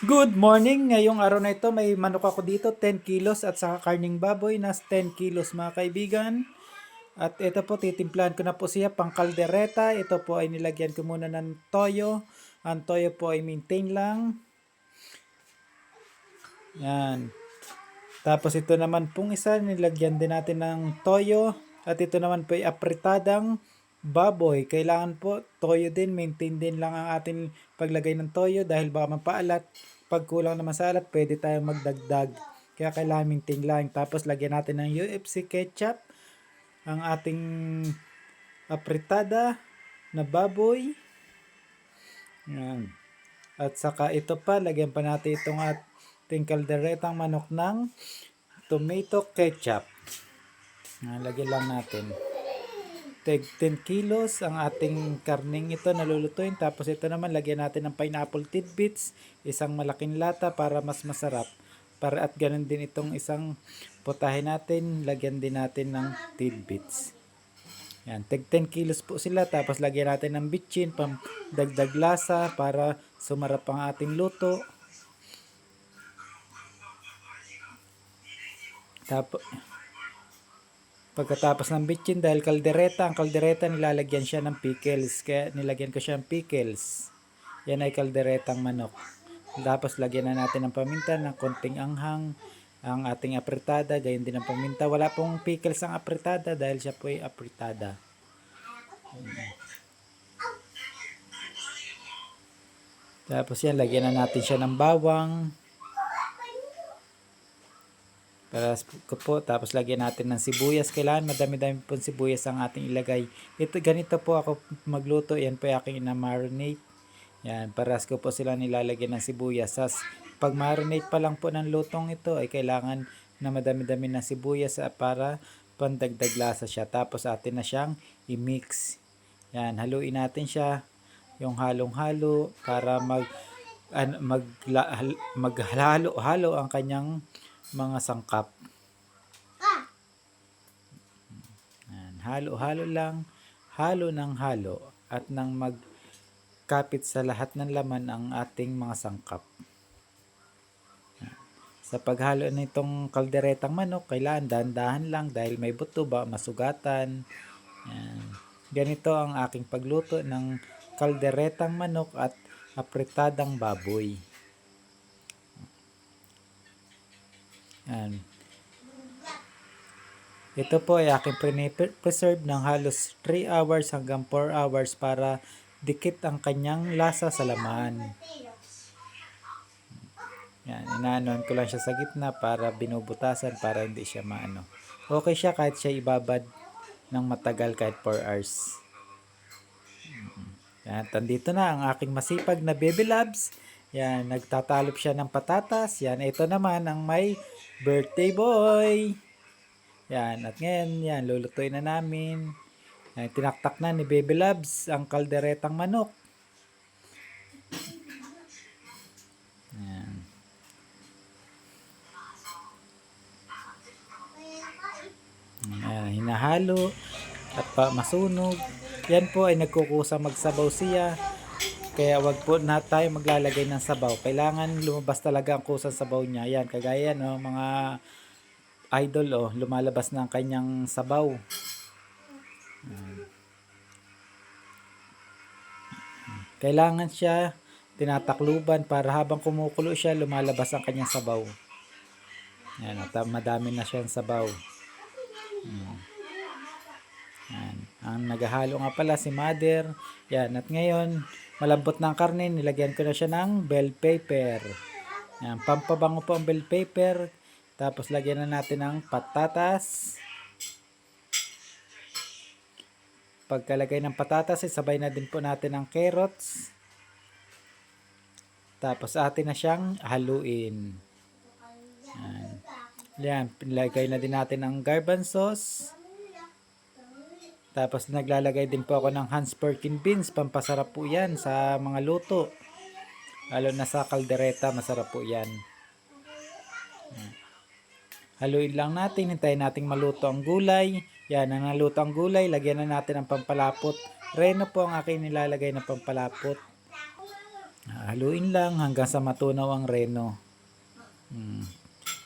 Good morning! Ngayong araw na ito may manok ako dito 10 kilos at saka karning baboy na 10 kilos mga kaibigan. At ito po titimplahan ko na po siya pang kaldereta. Ito po ay nilagyan ko muna ng toyo. Ang toyo po ay maintain lang. Yan. Tapos ito naman pong isa nilagyan din natin ng toyo. At ito naman po ay apretadang baboy. Kailangan po toyo din, maintain din lang ang ating paglagay ng toyo dahil baka mapaalat. Pag kulang naman sa alat, pwede tayong magdagdag. Kaya kailangan maintain lang. Tapos lagyan natin ng UFC ketchup, ang ating apritada na baboy. Yan. At saka ito pa, lagyan pa natin itong ating kalderetang manok ng tomato ketchup. Yan, lagyan lang natin. Tag 10 kilos ang ating karning ito nalulutuin. Tapos ito naman lagyan natin ng pineapple tidbits, isang malaking lata para mas masarap. Para at ganun din itong isang putahe natin, lagyan din natin ng tidbits. Yan, tag 10 kilos po sila. Tapos lagyan natin ng bitchin, pang dagdag lasa para sumarap ang ating luto. Tapos, Pagkatapos ng bitchin dahil kaldereta, ang kaldereta nilalagyan siya ng pickles. Kaya nilagyan ko siya ng pickles. Yan ay kalderetang manok. Tapos lagyan na natin ng paminta ng konting anghang ang ating apritada, gayon din ang paminta. Wala pong pickles ang apritada dahil siya po ay apritada. Tapos yan, lagyan na natin siya ng bawang. Ko po, tapos lagyan natin ng sibuyas. Kailangan madami-dami po sibuyas ang ating ilagay. Ito, ganito po ako magluto. Yan po aking ina-marinate. Yan, paras ko po sila nilalagyan ng sibuyas. Sas, pag marinate pa lang po ng lutong ito, ay kailangan na madami-dami ng sibuyas ah, para pandagdag lasa siya. Tapos atin na siyang i-mix. Yan, haluin natin siya. Yung halong-halo para mag an, mag, maghalo-halo ang kanyang mga sangkap. Halo-halo lang, halo ng halo at nang magkapit sa lahat ng laman ang ating mga sangkap. Sa paghalo nitong kalderetang manok, kailangan dahan-dahan lang dahil may buto ba, masugatan. Ganito ang aking pagluto ng kalderetang manok at apretadang baboy. Yan. Ito po ay aking preserve ng halos 3 hours hanggang 4 hours para dikit ang kanyang lasa sa laman. Yan, inaanuhan ko lang siya sa gitna para binubutasan para hindi siya maano. Okay siya kahit siya ibabad ng matagal kahit 4 hours. Yan, tandito na ang aking masipag na baby labs. Yan, nagtatalop siya ng patatas. Yan, ito naman ang may birthday boy. Yan, at ngayon, yan, lulutuin na namin. Yan, tinaktak na ni Baby Labs ang kalderetang manok. Yan. Yan, hinahalo at pa masunog. Yan po ay nagkukusa magsabaw siya. Kaya wag po na tayo maglalagay ng sabaw. Kailangan lumabas talaga ang kusang sabaw niya. Yan, kagaya no, mga idol oh, lumalabas na ang kanyang sabaw. Kailangan siya tinatakluban para habang kumukulo siya, lumalabas ang kanyang sabaw. Yan, at madami na siyang sabaw. Yan. Ang naghahalo nga pala si mother. Yan, at ngayon, malambot na karne, nilagyan ko na siya ng bell pepper. Yan, pampabango po ang bell pepper. Tapos lagyan na natin ng patatas. Pagkalagay ng patatas, isabay na din po natin ang carrots. Tapos atin na siyang haluin. Yan. Yan, pinlagay na din natin ang garbanzos. Tapos naglalagay din po ako ng Hans Perkin beans. Pampasarap po yan sa mga luto. Lalo na sa kaldereta, masarap po yan. Haluin lang natin. Hintayin nating maluto ang gulay. Yan, ang naluto ang gulay. Lagyan na natin ang pampalapot. Reno po ang aking nilalagay na pampalapot. Haluin lang hanggang sa matunaw ang reno. Mm.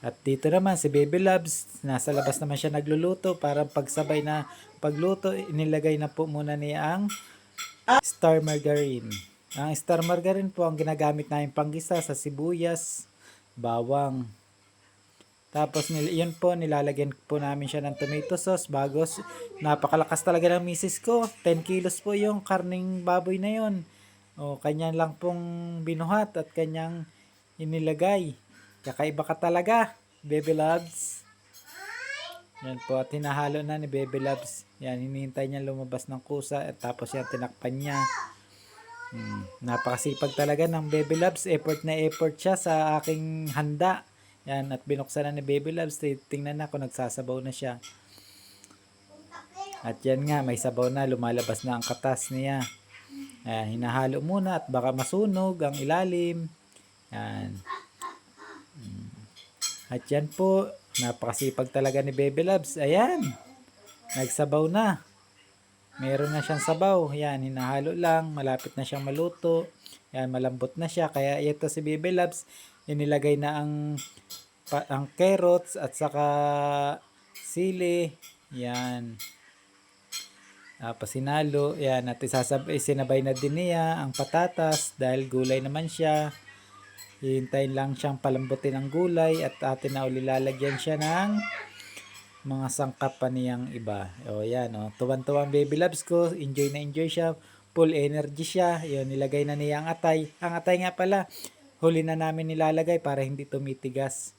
At dito naman si Baby Loves, nasa labas naman siya nagluluto para pagsabay na pagluto, inilagay na po muna niya ang star margarine. Ang star margarine po ang ginagamit namin panggisa sa sibuyas, bawang. Tapos nil, yun po, nilalagyan po namin siya ng tomato sauce bago napakalakas talaga ng misis ko. 10 kilos po yung karning baboy na yun. O, kanya lang pong binuhat at kanyang inilagay. Kakaiba ka talaga, Baby Loves. Yan po, at hinahalo na ni Baby Loves. Yan, hinihintay niya lumabas ng kusa at tapos yan, tinakpan niya. Hmm, napakasipag talaga ng Baby Loves. Effort na effort siya sa aking handa. Yan, at binuksan na ni Baby Loves. Tingnan na kung nagsasabaw na siya. At yan nga, may sabaw na. Lumalabas na ang katas niya. Ayan, hinahalo muna at baka masunog ang ilalim. Yan. At yan po, napakasipag talaga ni Baby Loves. Ayan, nagsabaw na. Meron na siyang sabaw. Yan, hinahalo lang. Malapit na siyang maluto. Yan, malambot na siya. Kaya ito si Baby Loves, inilagay na ang, pa, ang carrots at saka sili. Yan. Tapos sinalo, yan, at isasabay, sinabay na din niya ang patatas dahil gulay naman siya. Hihintayin lang siyang palambutin ang gulay at atin na uli lalagyan siya ng mga sangkap pa niyang iba. O yan, o. Tuwan-tuwan baby loves ko. Enjoy na enjoy siya. Full energy siya. Yun, nilagay na niya ang atay. Ang atay nga pala, huli na namin nilalagay para hindi tumitigas.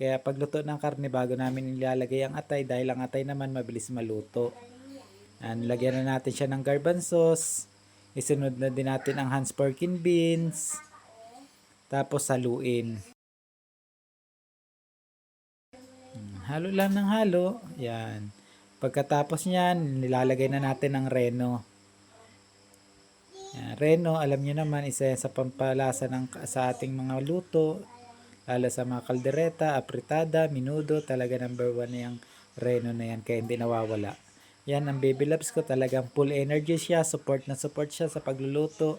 Kaya pagluto ng karne bago namin nilalagay ang atay dahil ang atay naman mabilis maluto. Yan, lagyan na natin siya ng garbanzos. Isunod na din natin ang Hans Perkin beans. Tapos saluin. Hmm, Halo lang ng halo. Yan. Pagkatapos niyan, nilalagay na natin ang reno. Yan, reno, alam niyo naman, isa yan sa pampalasa ng, sa ating mga luto. Lalo sa mga kaldereta, apritada, minudo, talaga number one na yung reno na yan, kaya hindi nawawala. Yan ang baby loves ko, talagang full energy siya, support na support siya sa pagluluto.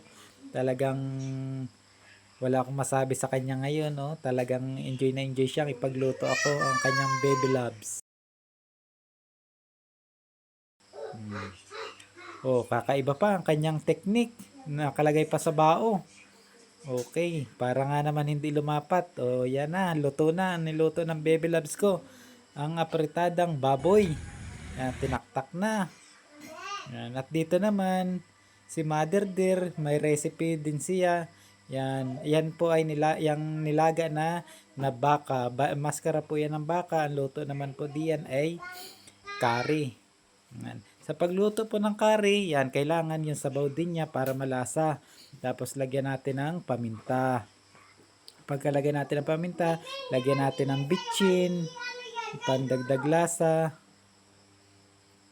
Talagang wala akong masabi sa kanya ngayon, no? Talagang enjoy na enjoy siya ipagluto ako ang kanyang baby loves. Hmm. Oh, kakaiba pa ang kanyang technique. Nakalagay pa sa bao. Okay, para nga naman hindi lumapat. O, yan na, luto na, niluto ng baby loves ko. Ang apretadang baboy. Yan, tinaktak na. Yan, at dito naman, si Mother Dear, may recipe din siya. Yan, yan po ay nila, yung nilaga na na baka. Ba, maskara po yan ng baka. Ang luto naman po diyan ay curry. Yan. Sa pagluto po ng curry, yan, kailangan yung sabaw din niya para malasa. Tapos lagyan natin ng paminta. Pagkalagay natin ng paminta, lagyan natin ng bitchin, pandagdag lasa.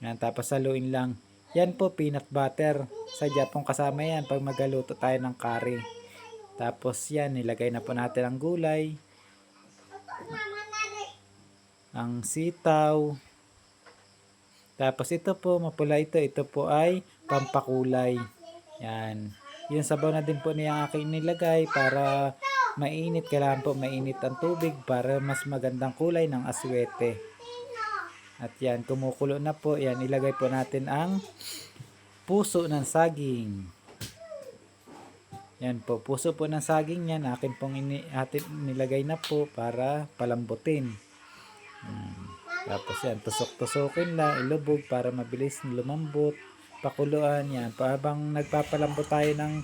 Yan, tapos saluin lang. Yan po, peanut butter. Sadya pong kasama yan pag magaluto tayo ng curry. Tapos yan, nilagay na po natin ang gulay. Ang sitaw. Tapos ito po, mapula ito. Ito po ay pampakulay. Yan. Yung sabaw na din po niya aking nilagay para mainit. Kailangan po mainit ang tubig para mas magandang kulay ng aswete. At yan, kumukulo na po. Yan, ilagay po natin ang puso ng saging. Yan po, puso po ng saging yan. Akin pong ini, atin, nilagay na po para palambutin. Hmm. Tapos yan, tusok-tusokin lang, ilubog para mabilis lumambot. Pakuluan yan. Habang nagpapalambot tayo ng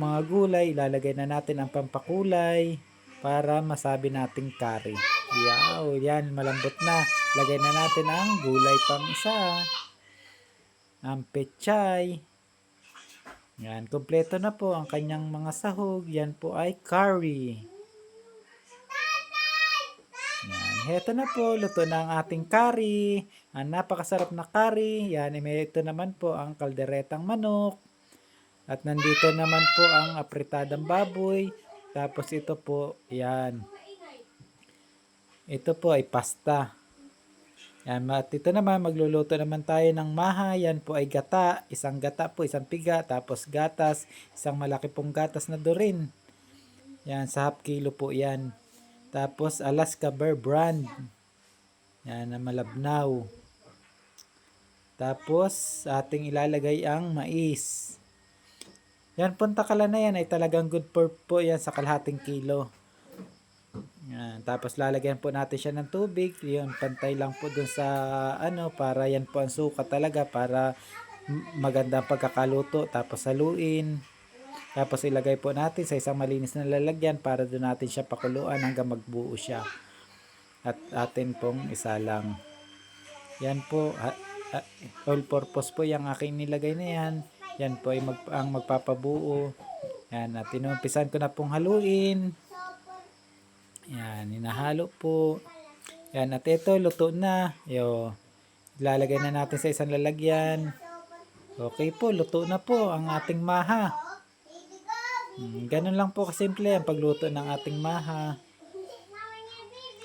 mga gulay, ilalagay na natin ang pampakulay para masabi nating curry. Yaw, yan, malambot na. Lagay na natin ang gulay pang isa. Ang pechay. Yan, kompleto na po ang kanyang mga sahog. Yan po ay curry. Yan, heto na po, luto na ang ating curry. Ang napakasarap na curry. Yan, may ito naman po ang kalderetang manok. At nandito naman po ang apritadang baboy. Tapos ito po, yan. Ito po ay pasta. Yan, at ito naman, magluluto naman tayo ng maha. Yan po ay gata. Isang gata po, isang piga. Tapos gatas, isang malaki pong gatas na durin. Yan, sa half kilo po yan. Tapos Alaska Bear Brand. Yan, na malabnaw. Tapos, ating ilalagay ang mais. Yan, punta kala na yan ay talagang good for po yan sa kalahating kilo. Yan. Tapos lalagyan po natin siya ng tubig. Yun, pantay lang po dun sa ano para yan po ang suka talaga para m- maganda ang pagkakaluto. Tapos haluin. Tapos ilagay po natin sa isang malinis na lalagyan para doon natin siya pakuluan hanggang magbuo siya. At atin pong isa lang. Yan po. all purpose po yung aking nilagay na yan. Yan po ay mag, ang magpapabuo. Yan. At tinumpisan ko na pong haluin. Yan, hinahalo po. Yan, at ito, luto na. Yo, lalagay na natin sa isang lalagyan. Okay po, luto na po ang ating maha. Hmm, ganun lang po kasimple ang pagluto ng ating maha.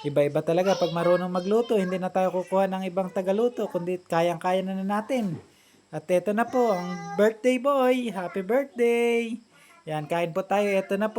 Iba-iba talaga pag marunong magluto, hindi na tayo kukuha ng ibang tagaluto, kundi kayang-kaya na, na natin. At ito na po, ang birthday boy. Happy birthday! Yan, kain po tayo. Ito na po.